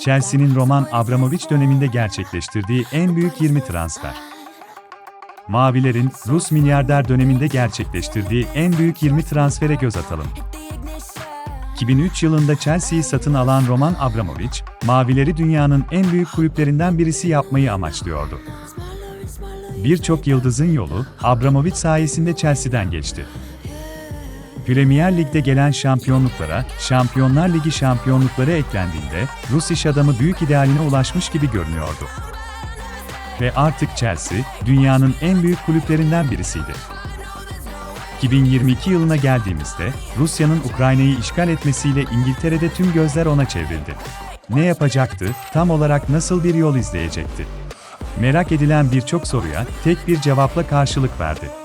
Chelsea'nin Roman Abramovich döneminde gerçekleştirdiği en büyük 20 transfer. Mavilerin Rus milyarder döneminde gerçekleştirdiği en büyük 20 transfere göz atalım. 2003 yılında Chelsea'yi satın alan Roman Abramovich, Mavileri dünyanın en büyük kulüplerinden birisi yapmayı amaçlıyordu. Birçok yıldızın yolu, Abramovich sayesinde Chelsea'den geçti. Premier Lig'de gelen şampiyonluklara, Şampiyonlar Ligi şampiyonlukları eklendiğinde, Rus iş adamı büyük idealine ulaşmış gibi görünüyordu. Ve artık Chelsea, dünyanın en büyük kulüplerinden birisiydi. 2022 yılına geldiğimizde, Rusya'nın Ukrayna'yı işgal etmesiyle İngiltere'de tüm gözler ona çevrildi. Ne yapacaktı, tam olarak nasıl bir yol izleyecekti? Merak edilen birçok soruya tek bir cevapla karşılık verdi.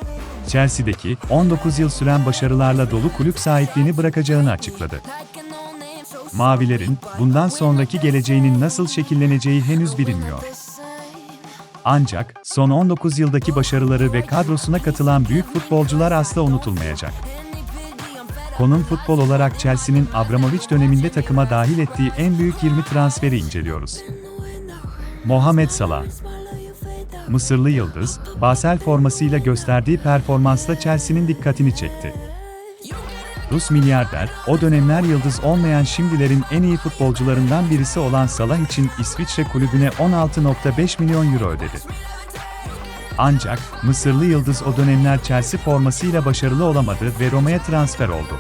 Chelsea'deki 19 yıl süren başarılarla dolu kulüp sahipliğini bırakacağını açıkladı. Mavilerin bundan sonraki geleceğinin nasıl şekilleneceği henüz bilinmiyor. Ancak son 19 yıldaki başarıları ve kadrosuna katılan büyük futbolcular asla unutulmayacak. Konum futbol olarak Chelsea'nin Abramovich döneminde takıma dahil ettiği en büyük 20 transferi inceliyoruz. Mohamed Salah Mısırlı Yıldız, Basel formasıyla gösterdiği performansla Chelsea'nin dikkatini çekti. Rus milyarder, o dönemler yıldız olmayan şimdilerin en iyi futbolcularından birisi olan Salah için İsviçre kulübüne 16.5 milyon euro ödedi. Ancak Mısırlı Yıldız o dönemler Chelsea formasıyla başarılı olamadı ve Roma'ya transfer oldu.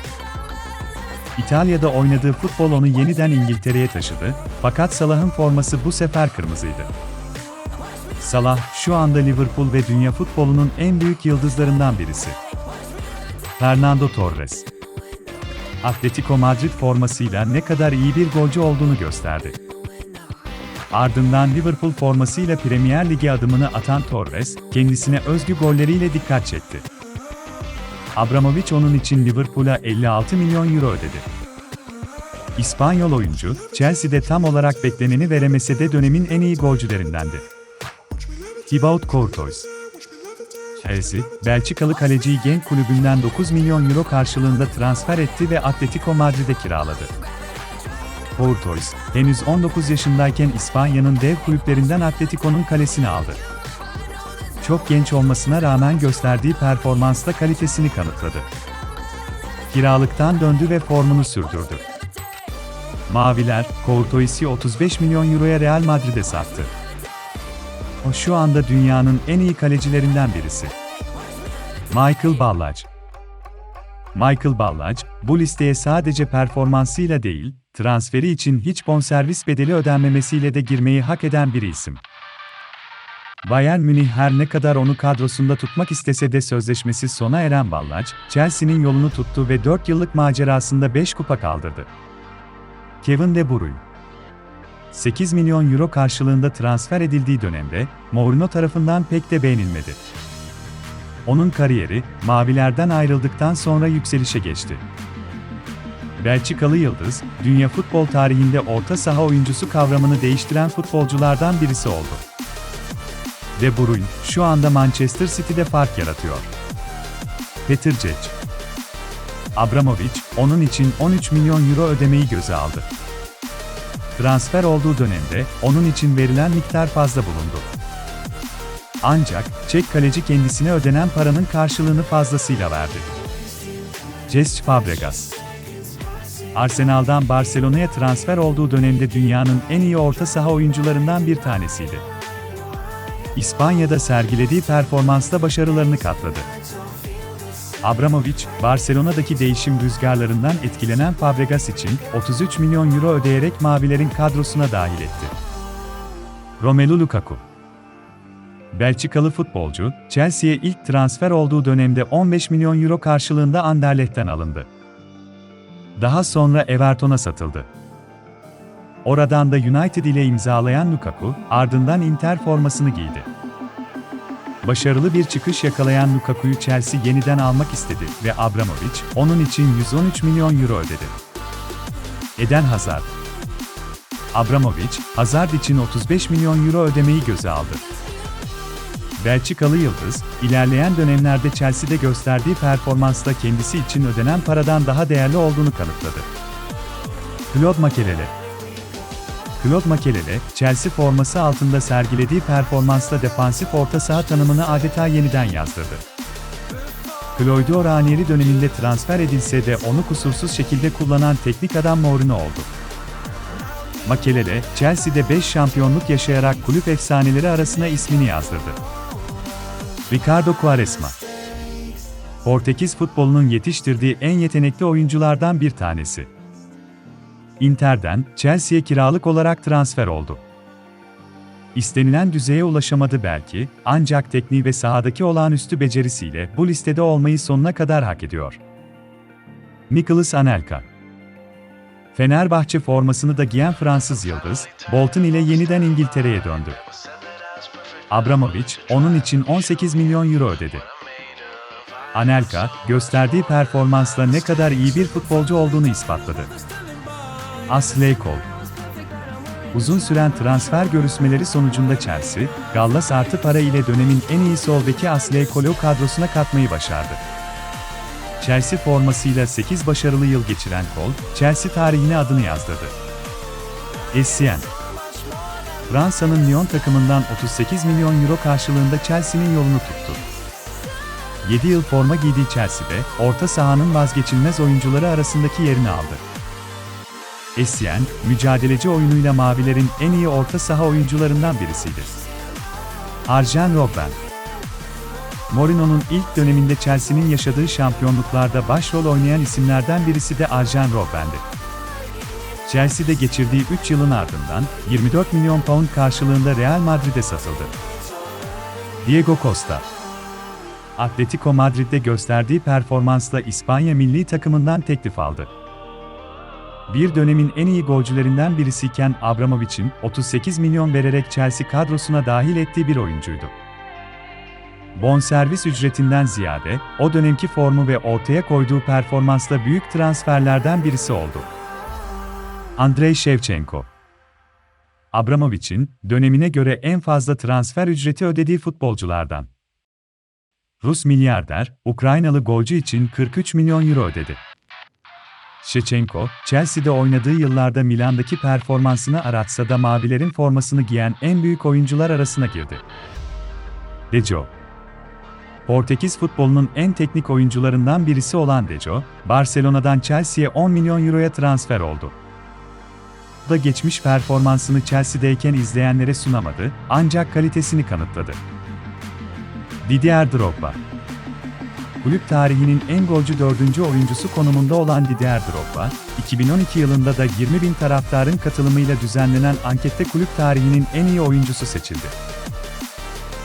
İtalya'da oynadığı futbol onu yeniden İngiltere'ye taşıdı, fakat Salah'ın forması bu sefer kırmızıydı. Salah, şu anda Liverpool ve dünya futbolunun en büyük yıldızlarından birisi. Fernando Torres Atletico Madrid formasıyla ne kadar iyi bir golcü olduğunu gösterdi. Ardından Liverpool formasıyla Premier Lig'e adımını atan Torres, kendisine özgü golleriyle dikkat çekti. Abramovich onun için Liverpool'a 56 milyon euro ödedi. İspanyol oyuncu, Chelsea'de tam olarak bekleneni veremese de dönemin en iyi golcülerindendi. Thibaut Courtois Chelsea, Belçikalı kaleciyi Genk kulübünden 9 milyon euro karşılığında transfer etti ve Atletico Madrid'e kiraladı. Courtois, henüz 19 yaşındayken İspanya'nın dev kulüplerinden Atletico'nun kalesini aldı. Çok genç olmasına rağmen gösterdiği performansla kalitesini kanıtladı. Kiralıktan döndü ve formunu sürdürdü. Maviler, Courtois'i 35 milyon euroya Real Madrid'e sattı. O şu anda dünyanın en iyi kalecilerinden birisi. Michael Ballack Michael Ballack, bu listeye sadece performansıyla değil, transferi için hiç bonservis bedeli ödenmemesiyle de girmeyi hak eden bir isim. Bayern Münih her ne kadar onu kadrosunda tutmak istese de sözleşmesi sona eren Ballack, Chelsea'nin yolunu tuttu ve 4 yıllık macerasında 5 kupa kaldırdı. Kevin De Bruyne 8 milyon euro karşılığında transfer edildiği dönemde, Mourinho tarafından pek de beğenilmedi. Onun kariyeri, Mavilerden ayrıldıktan sonra yükselişe geçti. Belçikalı Yıldız, dünya futbol tarihinde orta saha oyuncusu kavramını değiştiren futbolculardan birisi oldu. De Bruyne, şu anda Manchester City'de fark yaratıyor. Peter Cech Abramovich, onun için 13 milyon euro ödemeyi göze aldı. Transfer olduğu dönemde onun için verilen miktar fazla bulundu. Ancak Çek kaleci kendisine ödenen paranın karşılığını fazlasıyla verdi. Cesc Fabregas Arsenal'dan Barcelona'ya transfer olduğu dönemde dünyanın en iyi orta saha oyuncularından bir tanesiydi. İspanya'da sergilediği performansla başarılarını katladı. Abramovich, Barcelona'daki değişim rüzgarlarından etkilenen Fabregas için 33 milyon euro ödeyerek Mavilerin kadrosuna dahil etti. Romelu Lukaku Belçikalı futbolcu, Chelsea'ye ilk transfer olduğu dönemde 15 milyon euro karşılığında Anderlecht'ten alındı. Daha sonra Everton'a satıldı. Oradan da United ile imzalayan Lukaku, ardından Inter formasını giydi. Başarılı bir çıkış yakalayan Lukaku'yu Chelsea yeniden almak istedi ve Abramovich, onun için 113 milyon euro ödedi. Eden Hazard Abramovich, Hazard için 35 milyon euro ödemeyi göze aldı. Belçikalı Yıldız, ilerleyen dönemlerde Chelsea'de gösterdiği performansla kendisi için ödenen paradan daha değerli olduğunu kanıtladı. Claude Makelele Claude Makelele, Chelsea forması altında sergilediği performansla defansif orta saha tanımını adeta yeniden yazdırdı. Claudio Ranieri döneminde transfer edilse de onu kusursuz şekilde kullanan teknik adam Mourinho oldu. Makelele, Chelsea'de 5 şampiyonluk yaşayarak kulüp efsaneleri arasına ismini yazdırdı. Ricardo Quaresma Portekiz futbolunun yetiştirdiği en yetenekli oyunculardan bir tanesi. Inter'den Chelsea'ye kiralık olarak transfer oldu. İstenilen düzeye ulaşamadı belki, ancak tekniği ve sahadaki olağanüstü becerisiyle bu listede olmayı sonuna kadar hak ediyor. Nicolas Anelka Fenerbahçe formasını da giyen Fransız Yıldız, Bolton ile yeniden İngiltere'ye döndü. Abramovich, onun için 18 milyon euro ödedi. Anelka, gösterdiği performansla ne kadar iyi bir futbolcu olduğunu ispatladı. Ashley Cole Uzun süren transfer görüşmeleri sonucunda Chelsea, Gallas artı para ile dönemin en iyi sol beki Ashley Cole'u kadrosuna katmayı başardı. Chelsea formasıyla 8 başarılı yıl geçiren Cole, Chelsea tarihine adını yazdırdı. Essien Fransa'nın Lyon takımından 38 milyon euro karşılığında Chelsea'nin yolunu tuttu. 7 yıl forma giydiği Chelsea'de, orta sahanın vazgeçilmez oyuncuları arasındaki yerini aldı. Essien, mücadeleci oyunuyla Mavilerin en iyi orta saha oyuncularından birisiydi. Arjen Robben Mourinho'nun ilk döneminde Chelsea'nin yaşadığı şampiyonluklarda başrol oynayan isimlerden birisi de Arjen Robben'di. Chelsea'de geçirdiği 3 yılın ardından 24 milyon pound karşılığında Real Madrid'e satıldı. Diego Costa Atletico Madrid'de gösterdiği performansla İspanya milli takımından teklif aldı. Bir dönemin en iyi golcülerinden birisiyken Abramovich'in 38 milyon vererek Chelsea kadrosuna dahil ettiği bir oyuncuydu. Bonservis ücretinden ziyade, o dönemki formu ve ortaya koyduğu performansla büyük transferlerden birisi oldu. Andrei Shevchenko Abramovich'in, dönemine göre en fazla transfer ücreti ödediği futbolculardan. Rus milyarder, Ukraynalı golcü için 43 milyon euro ödedi. Shevchenko, Chelsea'de oynadığı yıllarda Milan'daki performansını aratsa da Mavilerin formasını giyen en büyük oyuncular arasına girdi. Dejo Portekiz futbolunun en teknik oyuncularından birisi olan Dejo, Barcelona'dan Chelsea'ye 10 milyon euroya transfer oldu. Da geçmiş performansını Chelsea'deyken izleyenlere sunamadı, ancak kalitesini kanıtladı. Didier Drogba Kulüp tarihinin en golcü dördüncü oyuncusu konumunda olan Didier Drogba, 2012 yılında da 20 bin taraftarın katılımıyla düzenlenen ankette kulüp tarihinin en iyi oyuncusu seçildi.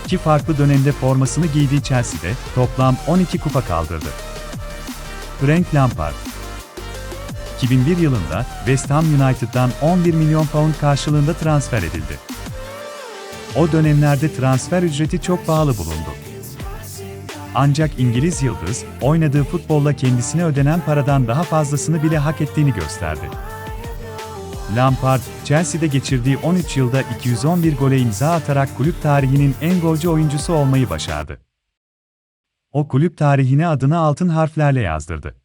İki farklı dönemde formasını giydiği Chelsea'de toplam 12 kupa kaldırdı. Frank Lampard 2001 yılında West Ham United'dan 11 milyon pound karşılığında transfer edildi. O dönemlerde transfer ücreti çok pahalı bulundu. Ancak İngiliz Yıldız, oynadığı futbolla kendisine ödenen paradan daha fazlasını bile hak ettiğini gösterdi. Lampard, Chelsea'de geçirdiği 13 yılda 211 gole imza atarak kulüp tarihinin en golcü oyuncusu olmayı başardı. O kulüp tarihine adını altın harflerle yazdırdı.